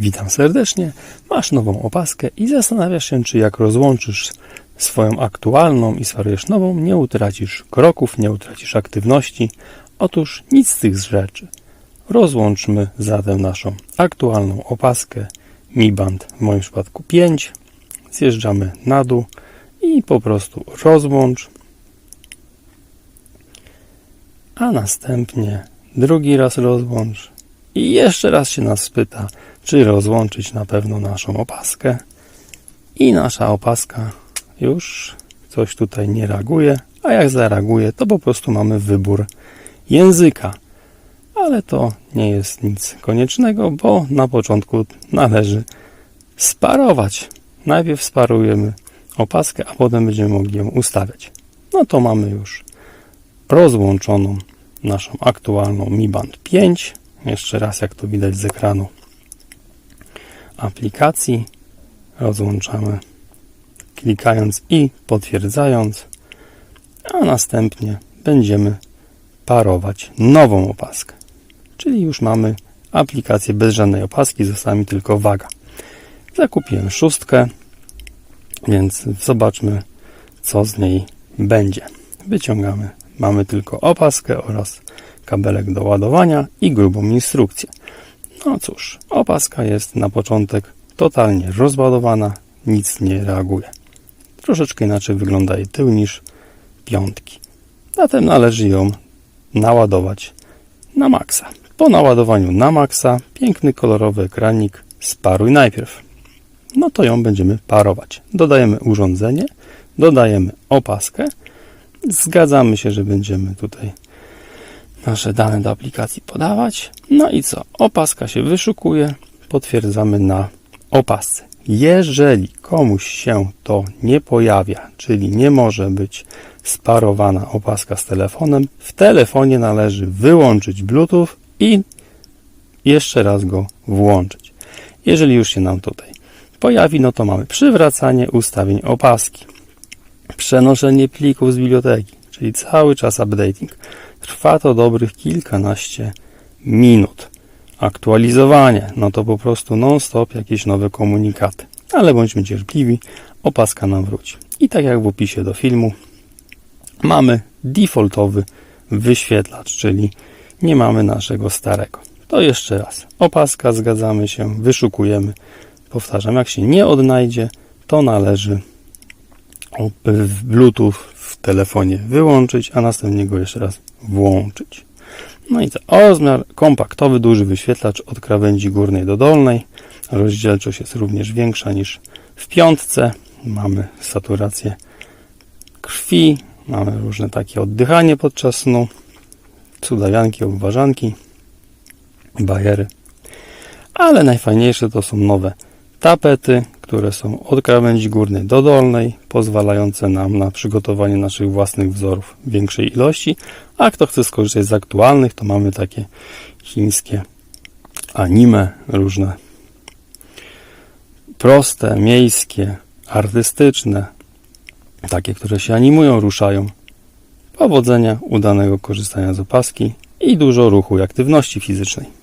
Witam serdecznie. Masz nową opaskę i zastanawiasz się, czy jak rozłączysz swoją aktualną i swarujesz nową, nie utracisz kroków, nie utracisz aktywności. Otóż nic z tych rzeczy. Rozłączmy zatem naszą aktualną opaskę Mi Band, w moim przypadku 5. Zjeżdżamy na dół i po prostu rozłącz. A następnie drugi raz rozłącz. I jeszcze raz się nas spyta, czy rozłączyć na pewno naszą opaskę. I nasza opaska już coś tutaj nie reaguje, a jak zareaguje, to po prostu mamy wybór języka. Ale to nie jest nic koniecznego, bo na początku należy sparować. Najpierw sparujemy opaskę, a potem będziemy mogli ją ustawiać. No to mamy już rozłączoną naszą aktualną Mi Band 5. Jeszcze raz, jak to widać z ekranu aplikacji, rozłączamy klikając i potwierdzając, a następnie będziemy parować nową opaskę. Czyli już mamy aplikację bez żadnej opaski, została mi tylko waga. Zakupiłem szóstkę, więc zobaczmy, co z niej będzie. Wyciągamy, mamy tylko opaskę oraz kabelek do ładowania i grubą instrukcję. No cóż, opaska jest na początek totalnie rozładowana, nic nie reaguje. Troszeczkę inaczej wygląda jej tył niż piątki. Zatem należy ją naładować na maksa. Po naładowaniu na maksa, piękny kolorowy ekranik sparuj najpierw. No to ją będziemy parować. Dodajemy urządzenie, dodajemy opaskę, zgadzamy się, że będziemy tutaj nasze dane do aplikacji podawać. No i co? Opaska się wyszukuje, potwierdzamy na opasce. Jeżeli komuś się to nie pojawia, czyli nie może być sparowana opaska z telefonem, w telefonie należy wyłączyć Bluetooth i jeszcze raz go włączyć. Jeżeli już się nam tutaj pojawi, no to mamy przywracanie ustawień opaski, przenoszenie plików z biblioteki, czyli cały czas updating. Trwa to dobrych kilkanaście minut. Aktualizowanie, no to po prostu non-stop jakieś nowe komunikaty. Ale bądźmy cierpliwi, opaska nam wróci. I tak jak w opisie do filmu, mamy defaultowy wyświetlacz, czyli nie mamy naszego starego. To jeszcze raz. Opaska, zgadzamy się, wyszukujemy. Powtarzam, jak się nie odnajdzie, to należy Bluetooth w telefonie wyłączyć, a następnie go jeszcze raz włączyć. No i co? Rozmiar kompaktowy, duży wyświetlacz od krawędzi górnej do dolnej. Rozdzielczość jest również większa niż w piątce. Mamy saturację krwi, mamy różne takie oddychanie podczas snu, cudawianki, obwarzanki, bajery. Ale najfajniejsze to są nowe tapety, które są od krawędzi górnej do dolnej, pozwalające nam na przygotowanie naszych własnych wzorów w większej ilości. A kto chce skorzystać z aktualnych, to mamy takie chińskie anime, różne proste, miejskie, artystyczne, takie, które się animują, ruszają. Powodzenia, udanego korzystania z opaski i dużo ruchu i aktywności fizycznej.